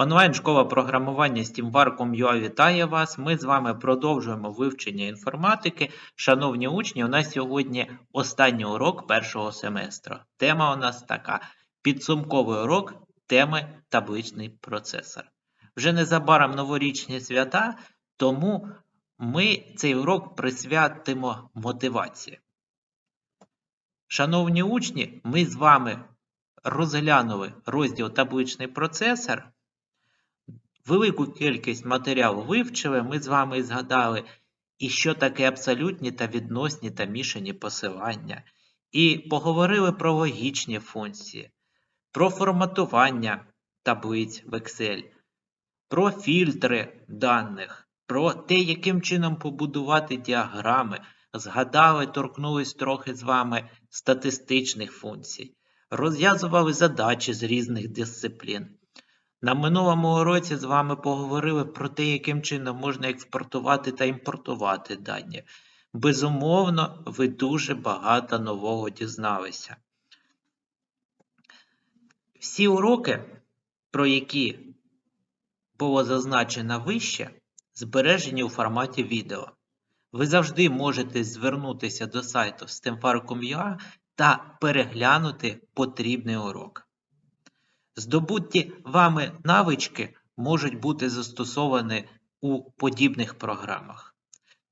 Онлайн-школа програмування SteamVar.com.ua вітає вас. Ми з вами продовжуємо вивчення інформатики. Шановні учні, у нас сьогодні останній урок першого семестру. Тема у нас така: підсумковий урок теми табличний процесор. Вже незабаром новорічні свята, тому ми цей урок присвятимо мотивації. Шановні учні, ми з вами розглянули розділ табличний процесор. Велику кількість матеріалу вивчили, ми з вами згадали, і що таке абсолютні та відносні та мішані посилання. І поговорили про логічні функції, про форматування таблиць в Excel, про фільтри даних, про те, яким чином побудувати діаграми. Згадали, торкнулись трохи з вами статистичних функцій, розв'язували задачі з різних дисциплін. На минулому уроці з вами поговорили про те, яким чином можна експортувати та імпортувати дані. Безумовно, ви дуже багато нового дізналися. Всі уроки, про які було зазначено вище, збережені у форматі відео. Ви завжди можете звернутися до сайту stemfar.com.ua та переглянути потрібний урок. Здобуті вами навички можуть бути застосовані у подібних програмах.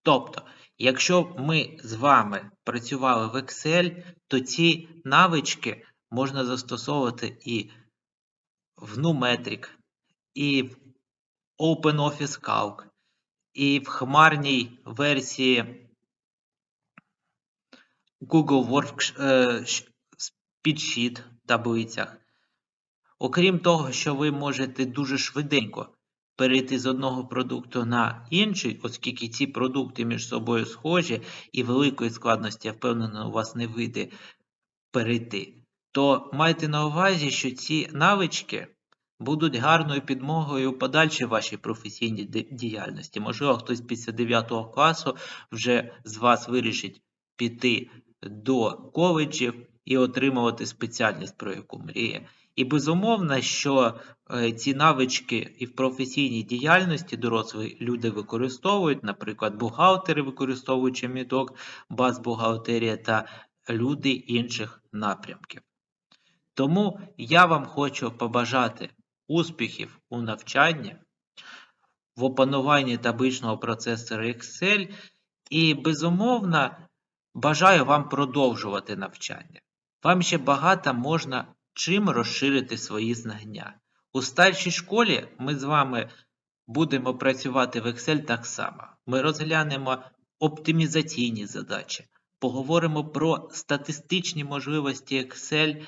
Тобто, якщо ми з вами працювали в Excel, то ці навички можна застосовувати і в Numetric, і в OpenOffice Calc, і в хмарній версії Google Worksheet таблицях. Окрім того, що ви можете дуже швиденько перейти з одного продукту на інший, оскільки ці продукти між собою схожі і великої складності, я впевнений, у вас не вийде перейти, то майте на увазі, що ці навички будуть гарною підмогою подальшій вашій професійній діяльності. Можливо, хтось після 9 класу вже з вас вирішить піти до коледжів і отримувати спеціальність, про яку мріє. І безумовно, що е, ці навички і в професійній діяльності дорослі люди використовують, наприклад, бухгалтери, використовуючи міток, баз-бухгалтерія та люди інших напрямків. Тому я вам хочу побажати успіхів у навчанні, в опануванні табличного процесора Excel і, безумовно, бажаю вам продовжувати навчання. Вам ще багато можна чим розширити свої знання. У старшій школі ми з вами будемо працювати в Excel так само. Ми розглянемо оптимізаційні задачі, поговоримо про статистичні можливості Excel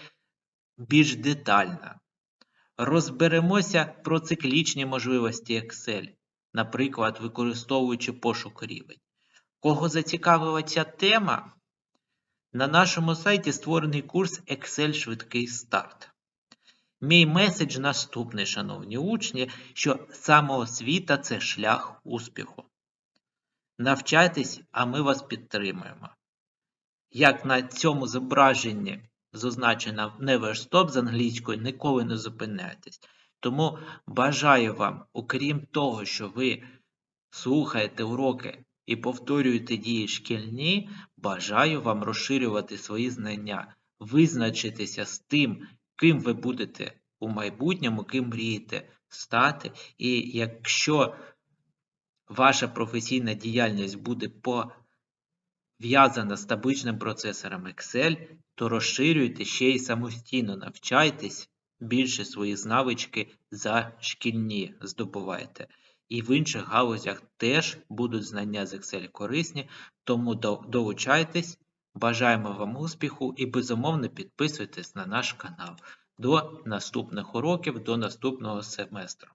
більш детально. Розберемося про циклічні можливості Excel, наприклад, використовуючи пошук рівень. Кого зацікавила ця тема? На нашому сайті створений курс Excel швидкий старт. Мій меседж наступний, шановні учні, що самоосвіта це шлях успіху. Навчайтесь, а ми вас підтримуємо. Як на цьому зображенні зазначено Never Stop з англійської, ніколи не зупиняйтесь. Тому бажаю вам, окрім того, що ви слухаєте уроки і повторюєте дії шкільні, бажаю вам розширювати свої знання, визначитися з тим, ким ви будете у майбутньому, ким мрієте стати. І якщо ваша професійна діяльність буде пов'язана з табличним процесором Excel, то розширюйте ще й самостійно навчайтесь, більше свої навички за шкільні здобувайте. І в інших галузях теж будуть знання з Excel корисні, тому долучайтесь, бажаємо вам успіху і безумовно підписуйтесь на наш канал. До наступних уроків, до наступного семестру.